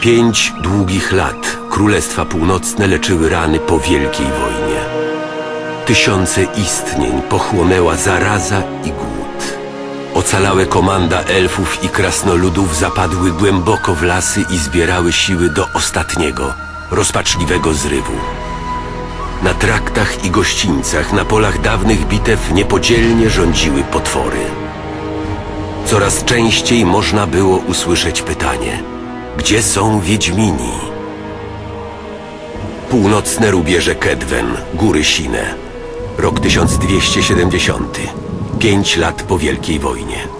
Pięć długich lat Królestwa Północne leczyły rany po Wielkiej Wojnie. Tysiące istnień pochłonęła zaraza i głód. Ocalałe komanda elfów i krasnoludów zapadły głęboko w lasy i zbierały siły do ostatniego, rozpaczliwego zrywu. Na traktach i gościńcach, na polach dawnych bitew niepodzielnie rządziły potwory. Coraz częściej można było usłyszeć pytanie: gdzie są Wiedźmini? Północne rubieże Kedwen, góry Sine. Rok 1270. Pięć lat po Wielkiej Wojnie.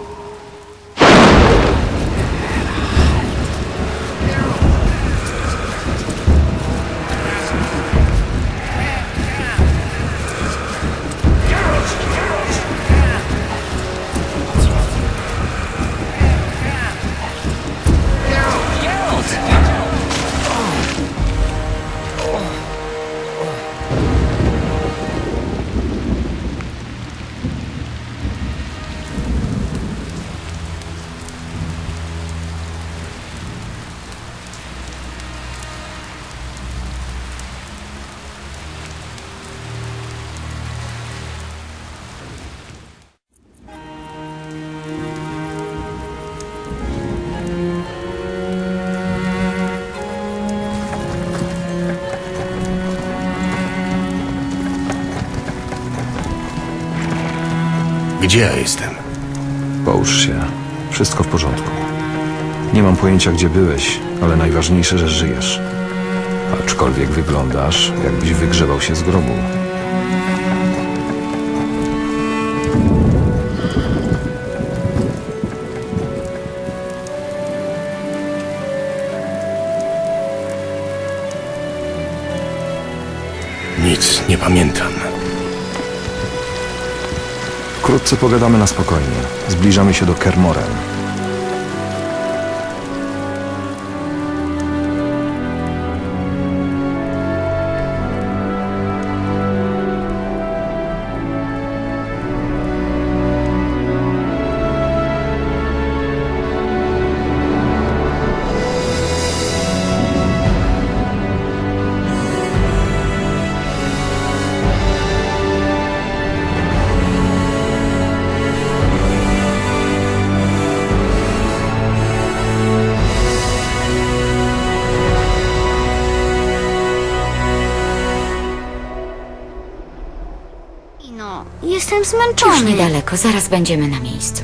Gdzie ja jestem? Połóż się. Wszystko w porządku. Nie mam pojęcia, gdzie byłeś, ale najważniejsze, że żyjesz. Aczkolwiek wyglądasz, jakbyś wygrzebał się z grobu. Nic nie pamiętam. Wkrótce pogadamy na spokojnie. Zbliżamy się do Kermoren. Jestem Już zmęczony. niedaleko, zaraz będziemy na miejscu.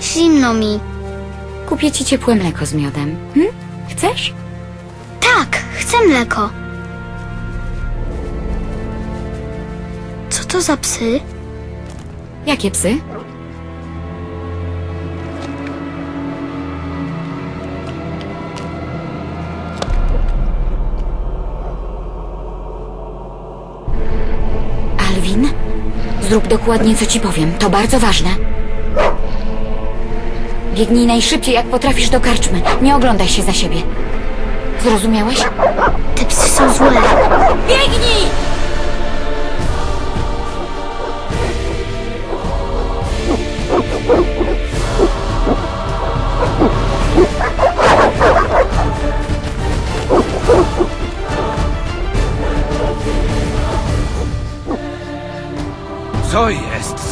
Zimno mi. Kupię ci ciepłe mleko z miodem. Hm? Chcesz? Tak, chcę mleko. Co to za psy? Jakie psy? Alwin, zrób dokładnie co ci powiem. To bardzo ważne. Biegnij najszybciej, jak potrafisz do karczmy. Nie oglądaj się za siebie. Zrozumiałeś? Te psy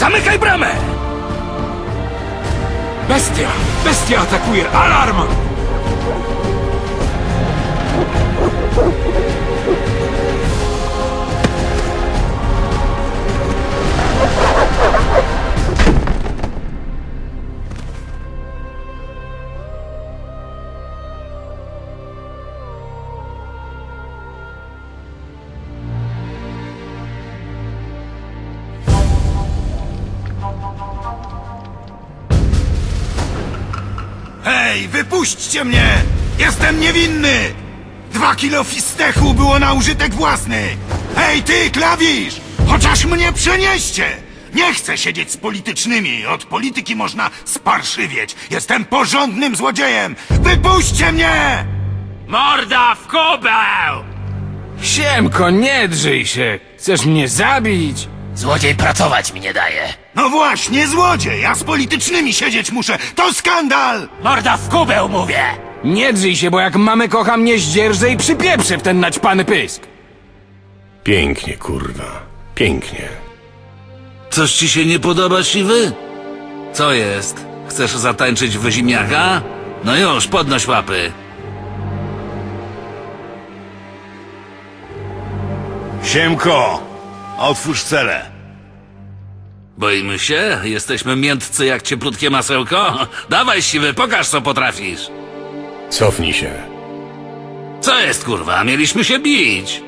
Zamykaj bramę! Bestia! Bestia atakuje! Alarm! Hej, wypuśćcie mnie! Jestem niewinny! Dwa kilo fistechu było na użytek własny! Hej, ty, klawisz! Chociaż mnie przenieście! Nie chcę siedzieć z politycznymi. Od polityki można sparszywieć. Jestem porządnym złodziejem! Wypuśćcie mnie! Morda w kubeł! Siemko, nie drzyj się! Chcesz mnie zabić? Złodziej pracować mi nie daje. No właśnie, złodziej! Ja z politycznymi siedzieć muszę! To skandal! Morda w kubeł, mówię! Nie drzyj się, bo jak mamy kocha mnie zdzierżę i przypieprzę w ten naćpany pysk. Pięknie, kurwa. Pięknie. Coś ci się nie podoba, siwy? Co jest? Chcesz zatańczyć w ziemniaka? No już, podnoś łapy. Siemko! Otwórz celę. Boimy się? Jesteśmy miętcy jak cieplutkie masełko? Dawaj, siwy, pokaż co potrafisz. Cofnij się. Co jest, kurwa? Mieliśmy się bić.